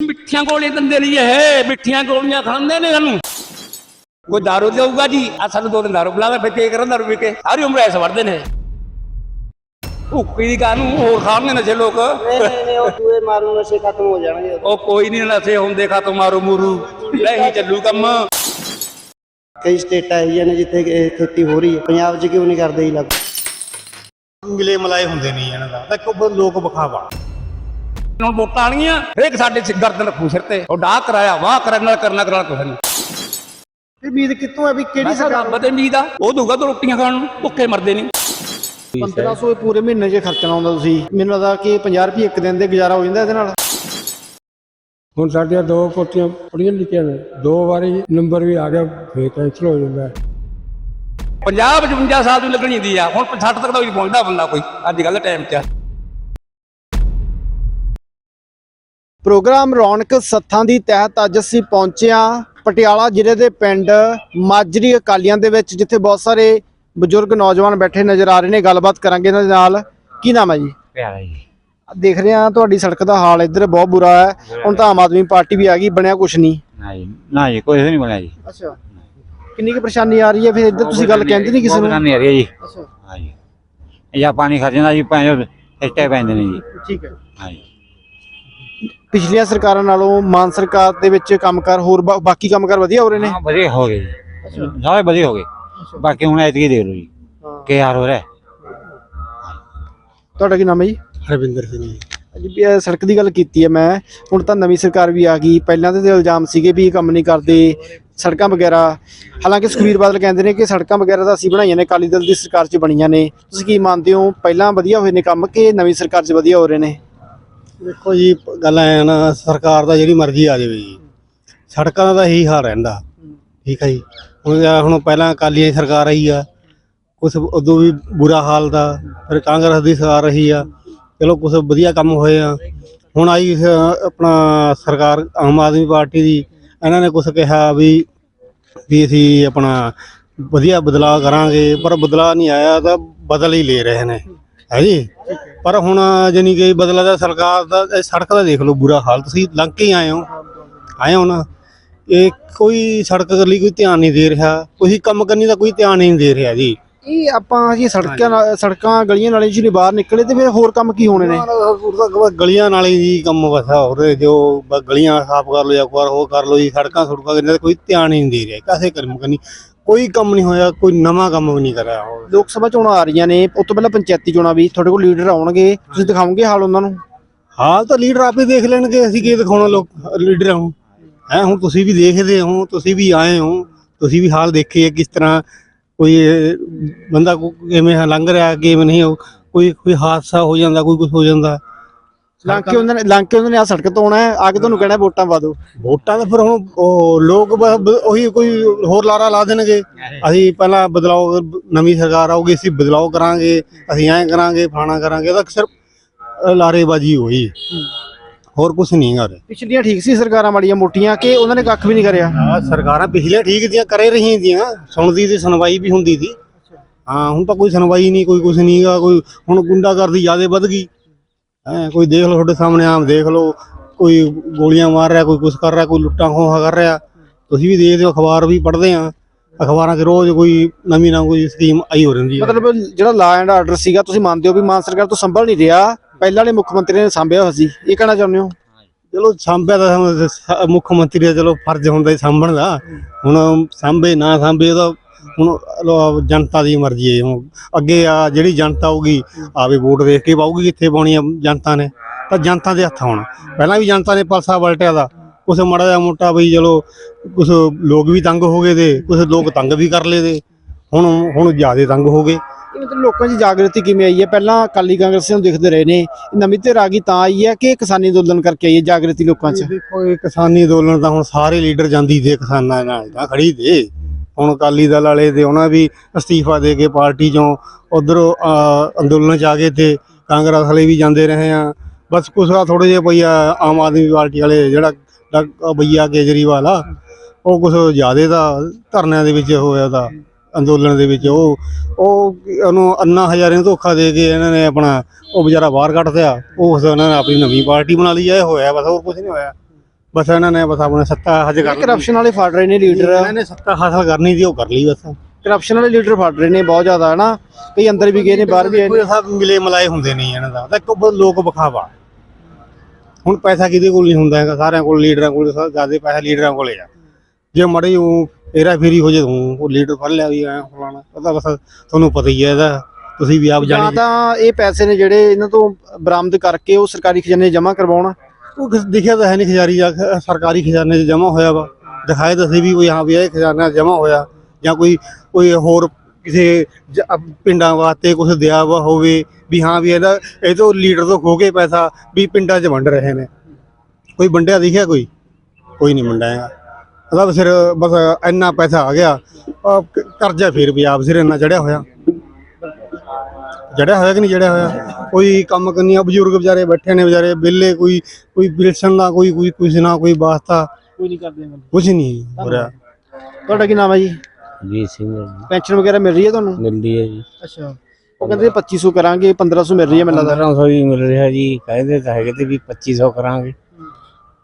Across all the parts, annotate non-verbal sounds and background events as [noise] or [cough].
ਮਿੱਠੀਆਂ ਗੋਲੀਆਂ ਦਿੰਦੇ ਨਹੀਂ ਇਹ ਮਿੱਠੀਆਂ ਗੋਲੀਆਂ ਖਾਂਦੇ ਨੇ ਸਾਨੂੰ। ਕੋਈ ਦਾਰੂ ਦੇਊਗਾ ਜੀ? ਆ ਸਾਨੂੰ ਦੋ ਦਿਨ ਦਾਰੂ ਬੁਲਾਵੇ ਫਿਰ ਕੀ ਕਰਨ ਦਾਰੂ ਪੀ ਕੇ। ਸਾਰੀ ਉਮਰ ਐਸ ਵੜਦੇ ਨੇ। ਭੁੱਕੀ ਦੀ ਕਾਨੂੰ ਹੋਰ ਖਾਣਗੇ ਨਸ਼ੇ ਲੋਕ? ਨਹੀਂ ਨਹੀਂ ਨਹੀਂ ਉਹ ਦੂਏ ਮਾਰੂ ਨਸ਼ੇ ਖਤਮ ਹੋ ਜਾਣਗੇ। ਉਹ ਕੋਈ ਨਹੀਂ ਨਸ਼ੇ ਹੁੰਦੇ ਖਾਤੋਂ ਮਾਰੂ ਮੂਰੂ। ਨਹੀਂ ਚੱਲੂ ਕੰਮ। ਕਈ ਸਟੇਟਾਂ ਇਹੋ ਨੇ ਜਿੱਥੇ ਖੇਤੀ ਹੋ ਰਹੀ ਹੈ। ਪੰਜਾਬ 'ਚ ਕਿਉਂ ਨਹੀਂ ਕਰਦੇ ਇਹ ਲੱਗ? ਮਿਲੇ ਮਲਾਏ ਹੁੰਦੇ ਨਹੀਂ ਇਹਨਾਂ ਦਾ। ਦੇਖੋ ਲੋਕ ਵਿਖਾਵਾ। ਹੁਣ ਵੋਟਾਂ ਆਣਗੀਆਂ ਹਰੇਕ ਸਾਡੇ ਸਿਰ ਗਰਦਨ ਰੱਖੂ ਸਿਰ ਤੇ। ਉਹ ਡਾਹ ਕਰਾਇਆ ਵਾਹ ਕਰਨ ਨਾਲ ਕਰਨਾ ਕਰਾਣਾ ਕੁਛ ਨਹੀਂ। ਇਹ ਉਮੀਦ ਕਿੱਥੋਂ ਹੈ ਵੀ ਕਿਹੜੀ ਬਸ ਰੱਬ ਤੇ ਉਮੀਦ ਆ। ਉਹ ਦੂਗਾ ਤਾਂ ਰੋਟੀਆਂ ਖਾਣ ਨੂੰ ਭੁੱਖੇ ਮਰਦੇ ਨਹੀਂ 1500 ਪੂਰੇ ਮਹੀਨੇ 'ਚ ਖਰਚਣਾ ਆਉਂਦਾ ਤੁਸੀਂ। ਮੈਨੂੰ ਲੱਗਦਾ ਕਿ 50 ਰੁਪਏ ਇੱਕ ਦਿਨ ਦੇ ਗੁਜ਼ਾਰਾ ਹੋ ਜਾਂਦਾ ਇਹਦੇ ਨਾਲ। ਹੁਣ ਸਾਡੀਆਂ ਦੋ ਪੋਤੀਆਂ ਪੜ੍ਹੀਆਂ ਲਿਖੀਆਂ ਨੇ। ਦੋ ਵਾਰੀ ਨੰਬਰ ਵੀ ਆ ਗਿਆ ਫੇਰ ਕੈਂਸਲ ਹੋ ਜਾਂਦਾ। ਹੈ 50 55 ਸਾਲ ਦੀ ਲੱਗਣੀ ਹੁੰਦੀ ਆ। ਹੁਣ 60 ਤੱਕ ਦਾ ਵੀ ਪਹੁੰਚਦਾ ਬੰਦਾ ਕੋਈ ਅੱਜ ਕੱਲ੍ਹ ਦੇ ਟਾਈਮ 'ਚ। ਪ੍ਰੋਗਰਾਮ ਰੌਣਕ ਸੱਥਾਂ ਦੀ ਤਹਿਤ ਅੱਜ ਅਸੀਂ ਪਹੁੰਚੇ ਹਾਂ ਪਟਿਆਲਾ ਜ਼ਿਲ੍ਹੇ ਦੇ ਪਿੰਡ ਮਾਜਰੀ ਅਕਾਲੀਆਂ ਦੇ ਵਿੱਚ ਜਿੱਥੇ ਬਹੁਤ ਸਾਰੇ ਬਜ਼ੁਰਗ ਨੌਜਵਾਨ ਬੈਠੇ ਨਜ਼ਰ ਆ ਰਹੇ ਨੇ। ਗੱਲਬਾਤ ਕਰਾਂਗੇ ਇਹਨਾਂ ਦੇ ਨਾਲ। ਕੀ ਨਾਮ ਹੈ ਜੀ? ਪਿਆਰਾ ਜੀ। ਦੇਖ ਰਹੇ ਹਾਂ ਤੁਹਾਡੀ ਸੜਕ ਦਾ ਹਾਲ। ਇੱਧਰ ਬਹੁਤ ਬੁਰਾ ਹੈ। ਹੁਣ ਤਾਂ ਆਮ ਆਦਮੀ ਪਾਰਟੀ ਵੀ ਆ ਗਈ ਬਣਿਆ ਕੁਛ ਨਹੀਂ। ਨਾ ਜੀ ਨਾ ਜੀ ਕੋਈ ਨਹੀਂ ਬਣਿਆ ਜੀ। ਅੱਛਾ। ਕਿੰਨੀ ਕੁ ਪਰੇਸ਼ਾਨੀ ਆ ਰਹੀ ਹੈ? ਫਿਰ ਇੱਧਰ ਤੁਸੀਂ ਗੱਲ ਕਹਿੰਦੇ ਨਹੀਂ ਕਿਸੇ ਨੂੰ? ਨਹੀਂ ਆ ਰਹੀ ਹੈ ਜੀ। ਅੱਛਾ। ਹਾਂ ਜੀ। ਇਹ ਪਾਣੀ ਖਰਚਣਾ ਜੀ ਪੈਂਦੇ ਇੱਟੇ ਪੈਂਦੇ ਨੇ ਜੀ। ਠੀਕ ਹੈ। ਹਾਂ ਜੀ। ਪਿਛਲੀਆਂ ਸਰਕਾਰਾਂ ਨਾਲੋਂ ਮਾਨ ਸਰਕਾਰ ਦੇ ਵਿੱਚ ਕੰਮਕਾਰ ਹੋਰ ਬਾ- ਬਾਕੀ ਕੰਮਕਾਰ ਵਧੀਆ ਹੋ ਰਹੇ ਨੇ? ਹਾਂ ਵਧੀਆ ਹੋ ਗਏ ਜੀ। ਸਾਰੇ ਵਧੀਆ ਹੋ ਗਏ। ਬਾਕੀ ਹੁਣ ਐਤਕੀ ਦੇਖ ਲਓ ਜੀ। ਕੀ ਹਾਲ ਹੋ ਰਿਹਾ। ਤੁਹਾਡਾ ਕੀ ਨਾਮ ਹੈ ਜੀ? ਹਰਵਿੰਦਰ ਸਿੰਘ ਜੀ। ਅੱਜ ਵੀ ਇਹ ਸੜਕ ਦੀ ਗੱਲ ਕੀਤੀ ਹੈ ਮੈਂ। ਹੁਣ ਤਾਂ ਨਵੀਂ ਸਰਕਾਰ ਵੀ ਆ ਗਈ। ਪਹਿਲਾਂ ਤੇ ਇਲਜ਼ਾਮ ਸੀਗੇ ਵੀ ਇਹ ਕੰਮ ਨਹੀਂ ਕਰਦੇ ਸੜਕਾਂ ਵਗੈਰਾ। ਹਾਲਾਂਕਿ ਸੁਖਬੀਰ ਬਾਦਲ ਕਹਿੰਦੇ ਨੇ ਕਿ ਸੜਕਾਂ ਵਗੈਰਾ ਤਾਂ ਅਸੀਂ ਬਣਾਈਆਂ ਨੇ ਅਕਾਲੀ ਦਲ ਦੀ ਸਰਕਾਰ 'ਚ ਬਣੀਆਂ ਨੇ। ਤੁਸੀਂ ਕੀ ਮੰਨਦੇ ਹੋ? ਪਹਿਲਾਂ ਵਧੀਆ ਹੋਏ ਨੇ ਕੰਮ ਕਿ ਨਵੀਂ ਸਰਕਾਰ 'ਚ ਵਧੀਆ ਹੋ ਰਹੇ ਨੇ? ਦੇਖੋ ਜੀ ਗੱਲ ਐ ਨਾ ਸਰਕਾਰ ਦਾ ਜਿਹੜੀ ਮਰਜ਼ੀ ਆ ਜਾਵੇ ਜੀ। ਸੜਕਾਂ ਦਾ ਤਾਂ ਇਹੀ ਹਾਲ ਰਹਿੰਦਾ। ਠੀਕ ਹੈ ਜੀ। ਹੁਣ ਜਾਂ ਹੁਣ ਪਹਿਲਾਂ ਅਕਾਲੀਆਂ ਦੀ ਸਰਕਾਰ ਆਈ ਆ ਕੁਝ ਉਦੋਂ ਵੀ ਬੁਰਾ ਹਾਲ ਦਾ ਫਿਰ ਕਾਂਗਰਸ ਦੀ ਸਰਕਾਰ ਰਹੀ ਆ। ਚਲੋ ਕੁਝ ਵਧੀਆ ਕੰਮ ਹੋਏ ਆ। ਹੁਣ ਆਈ ਇਸ, ਆਪਣਾ ਸਰਕਾਰ ਆਮ ਆਦਮੀ ਪਾਰਟੀ ਦੀ ਇਹਨਾਂ ਨੇ ਕੁਝ ਕਿਹਾ ਵੀ ਵੀ ਅਸੀਂ ਆਪਣਾ ਵਧੀਆ ਬਦਲਾਅ ਕਰਾਂਗੇ ਪਰ ਬਦਲਾਅ ਨਹੀਂ ਆਇਆ ਤਾਂ ਬਦਲ ਹੀ ਲੈ ਰਹੇ ਨੇ। ਹੈ ਜੀ ਪਰ ਹੁਣ ਜਾਨੀ ਕਿ ਬਦਲਾ ਦਾ ਸਰਕਾਰ ਦਾ ਇਹ ਸੜਕ ਦਾ ਦੇਖ ਲਓ ਬੁਰਾ ਹਾਲ। ਤੁਸੀਂ ਲੰਘ ਕੇ ਹੀ ਆਏ ਹੋ। ਆਏ ਹੋ ਨਾ। ਇਹ ਕੋਈ ਸੜਕ ਲਈ ਕੋਈ ਧਿਆਨ ਨਹੀਂ ਦੇ ਰਿਹਾ। ਕੋਈ ਕੰਮ ਕਰਨੀ ਦਾ ਕੋਈ ਧਿਆਨ ਨਹੀਂ ਦੇ ਰਿਹਾ ਜੀ। ਇਹ ਆਪਾਂ ਜੀ ਸੜਕਾਂ ਨਾਲ- ਸੜਕਾਂ ਗਲੀਆਂ ਨਾਲੇ ਜੀ ਬਾਹਰ ਨਿਕਲੇ ਤੇ ਫਿਰ ਹੋਰ ਕੰਮ ਕੀ ਹੋਣੇ ਨੇ? ਗਲੀਆਂ ਨਾਲੇ ਜੀ ਕੰਮ ਵਸਾ ਹੋ ਰਿਹਾ ਜੋ ਗਲੀਆਂ ਸਾਫ਼ ਕਰ ਲਓ ਜਾਂ ਕੋਈ ਹੋਰ ਕਰ ਲਓ ਜੀ। ਸੜਕਾਂ ਸੜਕਾਂ ਕਰਨੇ ਦਾ ਕੋਈ ਧਿਆਨ ਹੀ ਨਹੀਂ ਦੇ ਰਿਹਾ। ਕਾਸੇ ਕਰਮ ਕਰਨੀ? ਕੋਈ ਕੰਮ ਨਹੀਂ ਹੋਇਆ ਕੋਈ ਨਵਾਂ ਕੰਮ ਵੀ ਨਹੀਂ ਕਰਿਆ ਲੋਕ ਸਭਾ ਚੋਣਾਂ ਆ ਰਹੀਆਂ ਨੇ ਉਸ ਤੋਂ ਪਹਿਲਾਂ ਪੰਚਾਇਤੀ ਚੋਣਾਂ ਵੀ ਤੁਹਾਡੇ ਕੋਲ ਲੀਡਰ ਆਉਣਗੇ ਤੁਸੀਂ ਦਿਖਾਓਗੇ ਹਾਲ ਉਹਨਾਂ ਨੂੰ? ਹਾਲ ਤਾਂ ਲੀਡਰ ਆਪੇ ਦੇਖ ਲੈਣਗੇ ਅਸੀਂ ਕੀ ਦਿਖਾਉਣਾ ਲੋਕ ਲੀਡਰਾਂ ਨੂੰ? ਹੈ ਹੁਣ ਤੁਸੀਂ ਵੀ ਦੇਖਦੇ ਹੋ ਤੁਸੀਂ ਵੀ ਆਏ ਹੋ ਤੁਸੀਂ ਵੀ ਹਾਲ ਦੇਖੇ ਆ ਕਿਸ ਤਰ੍ਹਾਂ ਕੋਈ ਬੰਦਾ ਕਿਵੇਂ ਲੰਘ ਰਿਹਾ ਕਿਵੇਂ ਨਹੀਂ ਕੋਈ ਕੋਈ ਹਾਦਸਾ ਹੋ ਜਾਂਦਾ ਕੋਈ ਕੁਝ ਹੋ ਜਾਂਦਾ। ਲੰਘ ਕੇ ਉਹਨਾਂ ਨੇ ਲੰਘ ਕੇ ਉਹਨਾਂ ਨੇ ਆ ਸੜਕ ਤੋਂ ਆਉਣਾ ਹੈ। ਆ ਕੇ ਤੁਹਾਨੂੰ ਕਹਿਣਾ ਵੋਟਾਂ ਪਾ ਦਿਓ। ਵੋਟਾਂ ਤਾਂ ਫਿਰ ਹੁਣ ਉਹ ਲੋਕ ਬ- ਬ- ਉਹੀ ਕੋਈ ਹੋਰ ਲਾਰਾ ਲਾ ਦੇਣਗੇ। ਅਸੀਂ ਪਹਿਲਾਂ ਬਦਲਾਓ ਨਵੀਂ ਸਰਕਾਰ ਆਊਗੀ ਅਸੀਂ ਬਦਲਾਓ ਕਰਾਂਗੇ ਅਸੀਂ ਐਂ ਕਰਾਂਗੇ ਫਲਾਣਾ ਕਰਾਂਗੇ ਤਾਂ ਸਿਰਫ ਲਾਰੇਬਾਜ਼ੀ ਹੋਈ। ਹੋਰ ਕੁਝ ਨਹੀਂ ਕਰ ਪਿਛਲੀਆਂ ਠੀਕ ਸੀ ਸਰਕਾਰਾਂ ਮਾੜੀਆਂ ਮੋਟੀਆਂ ਕਿ ਉਹਨਾਂ ਨੇ ਕੱਖ ਵੀ ਨਹੀਂ ਕਰਿਆ? ਆ ਸਰਕਾਰਾਂ ਪਿਛਲੇ ਠੀਕ ਦੀਆਂ ਕਰੇ ਰਹੀਆਂ ਦੀਆਂ। ਸੁਣਦੀ ਤੇ ਸੁਣਵਾਈ ਵੀ ਹੁੰਦੀ ਸੀ। ਹਾਂ ਹੁਣ ਤਾਂ ਕੋਈ ਸੁਣਵਾਈ ਨਹੀਂ ਕੋਈ ਕੁਝ ਨਹੀਂਗਾ ਕੋਈ ਹੁਣ ਗੁੰਡਾਗਰਦੀ ਜ਼ਿਆਦਾ ਵੱਧ ਗਈ। ਹੈ ਕੋਈ ਦੇਖ ਲਓ ਤੁਹਾਡੇ ਸਾਹਮਣੇ ਆਮ ਦੇਖ ਲਓ ਕੋਈ ਗੋਲੀਆਂ ਮਾਰ ਰਿਹਾ ਕੋਈ ਕੁਝ ਕਰ ਰਿਹਾ ਕੋਈ ਲੁੱਟਾਂ ਖੋਹਾਂ ਕਰ ਰਿਹਾ। ਤੁਸੀਂ ਵੀ ਦੇਖਦੇ ਹੋ ਅਖਬਾਰ ਵੀ ਪੜ੍ਹਦੇ ਆ। ਅਖਬਾਰਾਂ 'ਚ ਰੋਜ਼ ਕੋਈ ਨਵੀਂ ਨਾ ਕੋਈ ਸਕੀਮ ਆਈ ਹੋ ਰਹਿੰਦੀ ਹੈ। ਮਤਲਬ ਜਿਹੜਾ ਲਾ ਐਂਡ ਆਰਡਰ ਸੀਗਾ ਤੁਸੀਂ ਮੰਨਦੇ ਹੋ ਵੀ ਮਾਨ ਸਰਕਾਰ ਤੋਂ ਸੰਭਲ ਨਹੀਂ ਰਿਹਾ? ਪਹਿਲਾਂ ਵਾਲੇ ਮੁੱਖ ਮੰਤਰੀ ਨੇ ਸੰਭਿਆ ਹੋਇਆ ਸੀ। ਇਹ ਕਹਿਣਾ ਚਾਹੁੰਦੇ ਹੋ? ਚਲੋ ਸਾਂਭਿਆ ਤਾਂ ਮੁੱਖ ਮੰਤਰੀ ਦਾ ਚਲੋ ਫਰਜ਼ ਹੁੰਦਾ ਹੀ ਸਾਂਭਣ ਦਾ। ਹੁਣ ਸਾਂਭੇ ਨਾ ਸਾਂਭੇ ਉਹਦਾ ਹੁਣ ਲੋ- ਜਨਤਾ ਦੀ ਮਰਜ਼ੀ ਹੈ। ਹੁਣ ਅੱਗੇ ਆ ਜਿਹੜੀ ਜਨਤਾ ਹੋਊਗੀ ਆਵੇ ਵੋਟ ਦੇਖ ਕੇ ਪਾਊਗੀ ਕਿੱਥੇ ਪਾਉਣੀ ਆ ਜਨਤਾ ਨੇ। ਤਾਂ ਜਨਤਾ ਦੇ ਹੱਥ ਹੁਣ ਪਹਿਲਾਂ ਵੀ ਜਨਤਾ ਨੇ ਪਲਸਾ ਵਲਟਿਆ ਦਾ। ਕੁਛ ਮੜਾ ਜਿਹਾ ਮੋਟਾ ਬਈ ਚਲੋ ਕੁਛ ਲੋਕ ਵੀ ਤੰਗ ਹੋ ਗਏ ਤੇ ਕੁਛ ਲੋਕ ਤੰਗ ਵੀ ਕਰ ਲਏ ਤੇ। ਹੁਣ ਹੁਣ ਜ਼ਿਆਦਾ ਤੰਗ ਹੋ ਗਏ। ਇਹ ਮਤਲਬ ਲੋਕਾਂ 'ਚ ਜਾਗਰਤੀ ਕਿਵੇਂ ਆਈ ਹੈ? ਪਹਿਲਾਂ ਅਕਾਲੀ ਕਾਂਗਰਸੀਆਂ ਨੂੰ ਦਿਖਦੇ ਰਹੇ ਨੇ। ਨਵੀਂ ਧਿਰ ਆ ਗਈ ਤਾਂ ਆਈ ਹੈ ਕਿ ਕਿਸਾਨੀ ਅੰਦੋਲਨ ਕਰਕੇ ਆਈ ਹੈ ਜਾਗਰਤੀ ਲੋਕਾਂ 'ਚ? ਦੇਖੋ ਇਹ ਕਿਸਾਨੀ ਅੰਦੋਲਨ ਤਾਂ ਹੁਣ ਸਾਰੇ ਲੀਡਰ ਜਾਂਦੀ ਦੇ ਕਿਸਾਨਾਂ ਨਾਲ ਤਾਂ ਖੜੀ ਦੇ ਹੁਣ ਅਕਾਲੀ ਦਲ ਵਾਲੇ ਤੇ ਉਹਨਾਂ ਵੀ ਅਸਤੀਫਾ ਦੇ ਕੇ ਪਾਰਟੀ ਚੋਂ ਉਧਰ ਅੰਦੋਲਨ ਚ ਆ ਗਏ ਤੇ ਕਾਂਗਰਸ ਵਾਲੇ ਵੀ ਜਾਂਦੇ ਰਹੇ ਆ। ਬਸ ਕੁਛ ਆ ਥੋੜੇ ਜਿਹੇ ਭਈਆ ਆਮ ਆਦਮੀ ਪਾਰਟੀ ਵਾਲੇ ਜਿਹੜਾ ਡਾਕ- ਭਈਆ ਕੇਜਰੀਵਾਲ ਆ ਉਹ ਕੁਛ ਜ਼ਿਆਦੇ ਦਾ ਧਰਨਿਆਂ ਦੇ ਵਿੱਚ ਹੋਇਆ ਦਾ ਅੰਦੋਲਨ ਦੇ ਵਿੱਚ ਉਹ ਉਹ ਉਹਨੂੰ ਅੰਨਾ ਹਜ਼ਾਰੇ ਨੂੰ ਧੋਖਾ ਦੇ ਕੇ ਇਹਨਾਂ ਨੇ ਆਪਣਾ ਉਹ ਵਿਚਾਰਾ ਬਾਹਰ ਕੱਢ ਦਿਆ ਉਸ ਉਹਨਾਂ ਨੇ ਆਪਣੀ ਨਵੀਂ ਪਾਰਟੀ ਬਣਾ ਲਈ ਆ, ਹੋਇਆ ਬਸ ਹੋਰ ਕੁਝ ਨਹੀਂ ਹੋਇਆ। ਬਸ ਇਹਨਾਂ ਨੇ ਬਸ ਆਪਣੇ ਸੱਤਾ ਹਜ ਕਰ ਕਰਪਸ਼ਨ ਵਾਲੇ ਫੜ ਰਹੇ ਨੇ ਲੀਡਰ ਇਹਨਾਂ ਨੇ ਸੱਤਾ ਹਾਸਲ ਕਰਨੀ ਸੀ ਉਹ ਕਰ ਲਈ ਬਸ। ਕਰਪਸ਼ਨ ਵਾਲੇ ਲੀਡਰ ਫੜ ਰਹੇ ਨੇ ਬਹੁਤ ਜ਼ਿਆਦਾ ਹਨਾ? ਕਈ ਅੰਦਰ ਵੀ ਗਏ ਨੇ ਬਾਹਰ ਵੀ ਆਏ ਕੋਈ ਸਭ ਮਿਲੇ ਮਲਾਏ ਹੁੰਦੇ ਨਹੀਂ ਇਹਨਾਂ ਦਾ। ਤਾਂ ਇੱਕ ਬ- ਲੋਕ ਵਿਖਾਵਾ। ਹੁਣ ਪੈਸਾ ਕਿਹਦੇ ਕੋਲ ਨਹੀਂ ਹੁੰਦਾ ਹੈਗਾ? ਸਾਰਿਆਂ ਕੋਲ ਲੀਡਰਾਂ ਕੋਲ ਜ਼ਿਆਦਾ ਪੈਸਾ ਲੀਡਰਾਂ ਕੋਲੇ ਆ। ਜੇ ਮੜੀ ਉਹ ਇਹਰਾ ਫੇਰੀ ਹੋ ਜੇ ਤੂੰ ਉਹ ਲੀਡਰ ਫੜ ਲਿਆ ਵੀ ਐ ਫਲਾਣਾ। ਪਤਾ ਬਸ ਤੁਹਾਨੂੰ ਪਤਾ ਹੀ ਹੈ ਇਹਦਾ। ਤੁਸੀਂ ਵੀ ਆਪ ਜਾਂ ਜਾਣੀ ਤਾਂ ਇਹ ਪੈਸੇ ਨੇ ਜਿਹੜੇ ਇਹਨਾਂ ਤੋਂ ਬਰਾਮਦ ਕਰਕੇ ਉਹ ਸਰਕਾਰੀ ਖਜ਼ਾਨੇ ਜਮ੍ਹਾਂ ਕਰਵਾਉਣ। ਉਹ ਦਿਖਿਆ ਤਾਂ ਹੈ ਨਹੀਂ ਖਜ਼ਾਰੀ ਜਾ ਕੇ, ਸਰਕਾਰੀ ਖਜ਼ਾਨੇ 'ਚ ਜਮ੍ਹਾਂ ਹੋਇਆ ਵਾ। ਦਿਖਾਇਆ ਤਾਂ ਸੀ ਵੀ ਕੋਈ ਹਾਂ ਵੀ ਇਹ ਖਜ਼ਾਨਾ ਜਮ੍ਹਾਂ ਹੋਇਆ ਜਾਂ ਕੋਈ ਕੋਈ ਹੋਰ ਕਿਸੇ ਜ- ਅਪ- ਪਿੰਡਾਂ ਵਾਸਤੇ ਕੁਝ ਦਿਆ ਵਾ ਹੋਵੇ ਵੀ ਹਾਂ ਵੀ ਇਹਦਾ ਇਹ ਤੋਂ ਲੀਡਰ ਤੋਂ ਖੋ ਕੇ ਪੈਸਾ ਵੀ ਪਿੰਡਾਂ 'ਚ ਵੰਡ ਰਹੇ ਨੇ। ਕੋਈ ਵੰਡਿਆ ਦਿਖਿਆ ਕੋਈ? ਕੋਈ ਨਹੀਂ ਵੰਡਿਆ ਹੈਗਾ। ਉਹਦਾ ਬਸ ਸਿਰ ਬਸ ਇੰਨਾ ਪੈਸਾ ਆ ਗਿਆ। ਆਹ ਕ- ਕਰਜ਼ਾ ਫਿਰ ਪੰਜਾਬ ਸਿਰ ਇੰਨਾ ਚੜਿਆ ਹੋਇਆ। ਜੜਿਆ ਹੋਇਆ ਕਿ ਨਹੀਂ ਜੜਿਆ ਹੋਇਆ? ਕੋਈ ਕੰਮ ਕਰਨੀਆਂ ਬਜ਼ੁਰਗ ਵਿਚਾਰੇ ਬੈਠੇ ਨੇ ਵਿਚਾਰੇ ਵਿਹਲੇ ਕੋਈ ਕੋਈ ਬਿਲਸਨ ਦਾ ਕੋਈ ਕੋਈ ਕੁਛ ਨਾ ਕੋਈ ਵਾਸਤਾ। ਕੋਈ ਨਹੀਂ ਕਰਦੇ ਗੱਲ ਕੁਝ ਨਹੀਂ ਹੋ ਰਿਹਾ। ਤੁਹਾਡਾ ਕੀ ਨਾਮ ਹੈ ਜੀ? ਜੀ ਸਿੰਘ ਪੈਨਸ਼ਨ ਵਗੈਰਾ ਮਿਲ ਰਹੀ ਹੈ ਤੁਹਾਨੂੰ? ਮਿਲਦੀ ਹੈ ਜੀ। ਅੱਛਾ। ਉਹ ਕਹਿੰਦੇ 2500 ਕਰਾਂਗੇ 1500 ਮਿਲ ਰਹੀ ਹੈ ਮੈਨੂੰ ਲੱਗਦਾ। 1500 ਵੀ ਮਿਲ ਰਿਹਾ ਜੀ ਕਹਿੰਦੇ ਤਾਂ ਹੈਗੇ ਤੇ ਵੀ 2500 ਕਰਾਂਗੇ।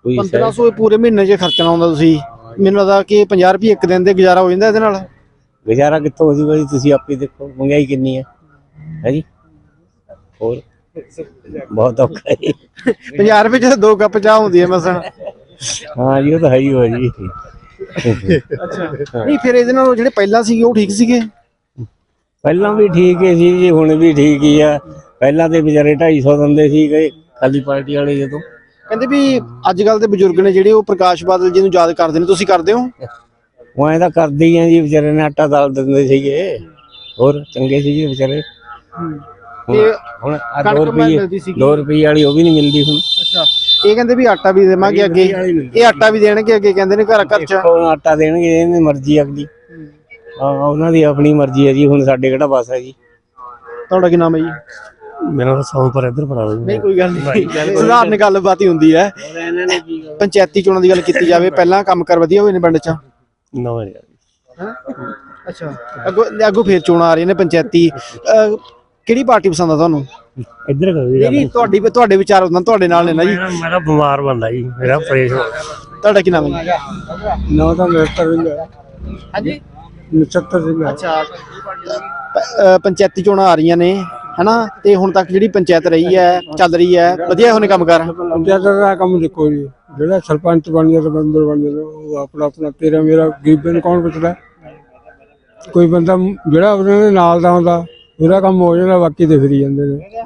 ਕੋਈ ਸਹੀ- 1500 ਪੂਰੇ ਮਹੀਨੇ 'ਚ ਖਰਚਣਾ ਹੁੰਦਾ ਤੁਸੀਂ। ਮੈਨੂੰ ਲੱਗਦਾ ਕਿ 50 ਰੁਪਏ ਇੱਕ ਦਿਨ ਦੇ ਗੁਜ਼ਾਰਾ ਹੋ ਜਾਂਦਾ ਇਹਦੇ ਨਾਲ। ਗੁਜ਼ਾਰਾ ਕਿੱਥੋਂ ਹੋ ਜੂਗਾ ਜੀ ਤੁਸੀਂ ਆਪੇ ਦੇਖੋ ਮਹਿੰਗਾਈ ਕਿੰਨੀ ਹੈ। ਹੈ ਜੀ। ਹੋਰ? ਬਹੁਤ ਔਖਾ ਹੈ ਜੀ। 50 ਰੁਪਏ 'ਚ ਦੋ ਕੱਪ ਚਾਹ ਹੁੰਦੀ ਹੈ ਮਸਾਂ ਹਾਂ ਜੀ ਉਹ ਤਾਂ ਹੈ ਹੀ ਹੋ ਜੀ। ਨਹੀਂ ਫਿਰ ਇਹਦੇ ਨਾਲ ਜਿਹੜੇ ਪਹਿਲਾਂ ਸੀਗੇ ਉਹ ਠੀਕ ਸੀਗੇ? ਪਹਿਲਾਂ ਵੀ ਠੀਕ ਹੀ ਸੀ ਜੀ ਹੁਣ ਵੀ ਠੀਕ ਹੀ ਆ। ਪਹਿਲਾਂ ਤੇ ਵਿਚਾਰੇ 250 ਦਿੰਦੇ ਸੀਗੇ ਖਾਲੀ ਪਾਰਟੀ ਵਾਲੇ ਜਦੋਂ ਕਹਿੰਦੇ ਵੀ ਅੱਜ ਕੱਲ ਦੇ ਬਜ਼ੁਰਗ ਨੇ ਜਿਹੜੇ ਉਹ ਪ੍ਰਕਾਸ਼ ਬਾਦਲ ਜੀ ਨੂੰ ਯਾਦ ਕਰਦੇ ਨੇ ਤੁਸੀਂ ਕਰਦੇ ਹੋ? ਉਹ ਐਂ ਤਾਂ ਕਰਦੇ ਹੀ ਆ ਜੀ ਵਿਚਾਰੇ ਨੇ ਆਟਾ ਦਾਲ ਦਿੰਦੇ ਸੀਗੇ। ਹੋਰ ਚੰਗੇ ਸੀ ਜੀ ਵਿਚਾਰੇ? ਤੇ ਹੁਣ ਆ ਕਣਕ 2 ਮੈਂ ਰੁਪਏ ਮਿਲਦੀ ਸੀਗੀ। 2 ਰੁਪਏ ਵਾਲੀ ਉਹ ਵੀ ਨਹੀਂ ਮਿਲਦੀ ਹੁਣ। ਅੱਛਾ। ਇਹ ਕਹਿੰਦੇ ਵੀ ਆਟਾ ਵੀ ਦੇਵਾਂਗੇ ਅੱਗੇ। ਇਹ ਆਟਾ ਵੀ ਦੇਣਗੇ ਅੱਗੇ ਕਹਿੰਦੇ ਨੇ ਘਰ ਘਰ ਚ ਉਹ ਆਟਾ ਦੇਣਗੇ ਇਹਨੇ ਮਰਜ਼ੀ ਅਗਲੀ। ਹਾਂ ਉਹਨਾਂ ਦੀ ਆਪਣੀ ਮਰਜ਼ੀ ਹੈ ਜੀ ਹੁਣ ਸਾਡੇ ਕਿਹੜਾ ਬਸ ਹੈ ਜੀ। ਤੁਹਾਡਾ ਕੀ ਨਾਮ ਹੈ ਜੀ? ਮੇਰਾ ਸੌਂ ਪਰ ਇੱਧਰ ਪੜਾ ਨਹੀਂ ਕੋਈ ਗੱਲ ਨਹੀਂ। ਸਧਾਰਨ ਗੱਲਬਾਤ ਹੀ ਹੁੰਦੀ ਹੈ। ਪੰਚਾਇਤੀ ਚੋਣਾਂ ਦੀ ਗੱਲ ਕੀਤੀ ਜਾਵੇ ਪਹਿਲਾਂ ਕੰਮ ਕਰ ਵਧੀਆ ਹੋਏ ਨੇ ਪਿੰਡ ਚ? ਨਵਾਂ ਅੱਛਾ। ਅੱਗੋਂ ਅੱਗੋਂ ਫੇਰ ਚੋਣਾਂ ਆ ਰਹੀਆਂ ਨੇ ਪੰਚਾਇਤੀ। ਅਹ, ਕਿਹੜੀ ਪਾਰਟੀ ਪਸੰਦ ਆ ਤੁਹਾਨੂੰ? ਇੱਧਰ ਕਰੋ ਨਹੀਂ ਤੁਹਾਡੀ ਤੁਹਾਡੇ ਵਿਚਾਰ ਉਹਨਾਂ ਤੁਹਾਡੇ ਨਾਲ ਨੇ ਨਾ ਜੀ। ਮੇਰਾ ਬਿਮਾਰ ਬੰਦਾ ਜੀ ਮੇਰਾ ਆਪਰੇਸ਼ਨ ਤੁਹਾਡਾ ਕੀ ਨਾਮ ਹੈ ਜੀ? ਨਾ ਤਾਂ ਨਰਤਰ ਸਿੰਘ ਹੈ। ਹਾਂਜੀ? ਨਛੱਤਰ ਸਿੰਘ ਹੈ। ਅੱਛਾ। ਪੰਚਾਇਤੀ ਚੋਣਾਂ ਆ ਰਹੀਆਂ ਨੇ ਹਨਾ? ਤੇ ਹੁਣ ਤੱਕ ਜਿਹੜੀ ਪੰਚਾਇਤ ਰਹੀ ਹੈ ਚੱਲ ਰਹੀ ਹੈ ਵਧੀਆ ਹੋਣੇ ਕੰਮ ਕਰ ਪੰਚਾਇਤ ਦਾ ਕੰਮ ਦੇਖੋ ਜੀ ਜਿਹੜਾ ਸਰਪੰਚ ਬਣ ਜਾਂਦਾ ਮੈਂਬਰ ਬਣ ਜਾਂਦਾ ਉਹ ਆਪਣਾ ਆਪਣਾ ਤੇਰਾ ਮੇਰਾ ਗਰੀਬੇ ਨੂੰ ਕੌਣ ਪੁੱਛਦਾ? ਕੋਈ ਬੰਦਾ ਜਿਹੜਾ ਉਹਨਾਂ ਦੇ ਨਾਲ ਦਾ ਹੁੰਦਾ ਉਹਦਾ ਕੰਮ ਹੋ ਜਾਂਦਾ ਬਾਕੀ ਤੇ ਫਿਰੀ ਜਾਂਦੇ ਨੇ।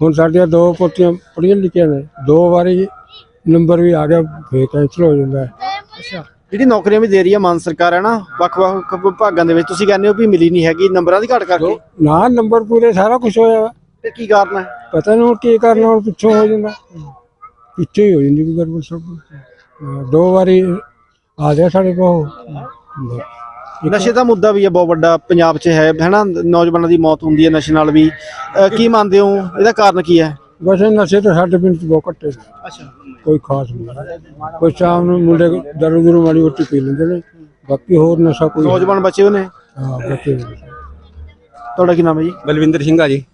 ਹੁਣ ਸਾਡੀਆਂ ਦੋ ਪੋਤੀਆਂ ਪੜ੍ਹੀਆਂ ਲਿਖੀਆਂ ਨੇ ਦੋ ਵਾਰੀ ਨੰਬਰ ਵੀ ਆ ਗਿਆ ਫੇਰ ਕੈਂਸਲ ਹੋ ਜਾਂਦਾ ਹੈ। ਜਿਹੜੀ ਨੌਕਰੀਆਂ ਵੀ ਦੇ ਰਹੀ ਹੈ ਮਾਨ ਸਰਕਾਰ ਹੈ ਨਾ? ਵੱਖ-ਵੱਖ ਵਿਭਾਗਾਂ ਦੇ ਵਿੱਚ ਤੁਸੀਂ ਕਹਿੰਦੇ ਹੋ ਵੀ ਮਿਲੀ ਨਹੀਂ ਹੈਗੀ ਨੰਬਰਾਂ ਦੀ ਘਾਟ ਕਰਕੇ। ਨਾ ਨੰਬਰ ਪੂਰੇ ਸਾਰਾ ਕੁਝ ਹੋਇਆ। ਤੇ ਕੀ ਕਾਰਨ ਹੈ? ਪਤਾ ਨਹੀਂ ਹੁਣ ਕੀ ਕਰਨਾ ਹੁਣ ਪਿੱਛੋਂ ਹੋ ਜਾਂਦਾ। ਪਿੱਛੇ ਹੀ ਹੋ ਜਾਂਦੀ ਗੜਬੜ ਸਭ ਦੋ ਵਾਰੀ ਆ ਗਿਆ ਸਾਡੇ ਕੋਲ। ਨਸ਼ੇ ਦਾ ਮੁੱਦਾ ਵੀ ਹੈ ਬਹੁਤ ਵੱਡਾ ਪੰਜਾਬ 'ਚ ਹੈ ਹੈਨਾ ਨੌਜਵਾਨਾਂ ਦੀ ਮੌਤ ਹੁੰਦੀ ਹੈ ਨਸ਼ੇ ਨਾਲ ਵੀ। ਅਹ ਕੀ ਮੰਨਦੇ ਹੋ? ਇਹਦਾ ਕਾਰਨ ਕੀ ਹੈ? ਵੈਸੇ ਨਸ਼ੇ ਤਾਂ ਸਾਡੇ ਪਿੰਡ 'ਚ ਬਹੁਤ ਘੱਟੇ ਨੇ। ਅੱਛਾ। ਕੋਈ ਖਾਸ ਨਹੀਂ ਕੋਈ ਸ਼ਾਮ ਨੂੰ ਮੁੰਡੇ ਦਰੂ ਦਰੂ ਮਾੜੀ ਮੋਟੀ ਪੀ ਲੈਂਦੇ ਨੇ। ਬਾਕੀ ਹੋਰ ਨਸ਼ਾ ਕੋਈ ਨੌਜਵਾਨ ਬਚੇ ਹੋਏ ਨੇ? ਹਾਂ ਬੱਚੇ ਨੇ। ਤੁਹਾਡਾ ਕੀ ਨਾਮ ਹੈ ਜੀ? ਬਲਵਿੰਦਰ ਸਿੰਘ ਆ ਜੀ।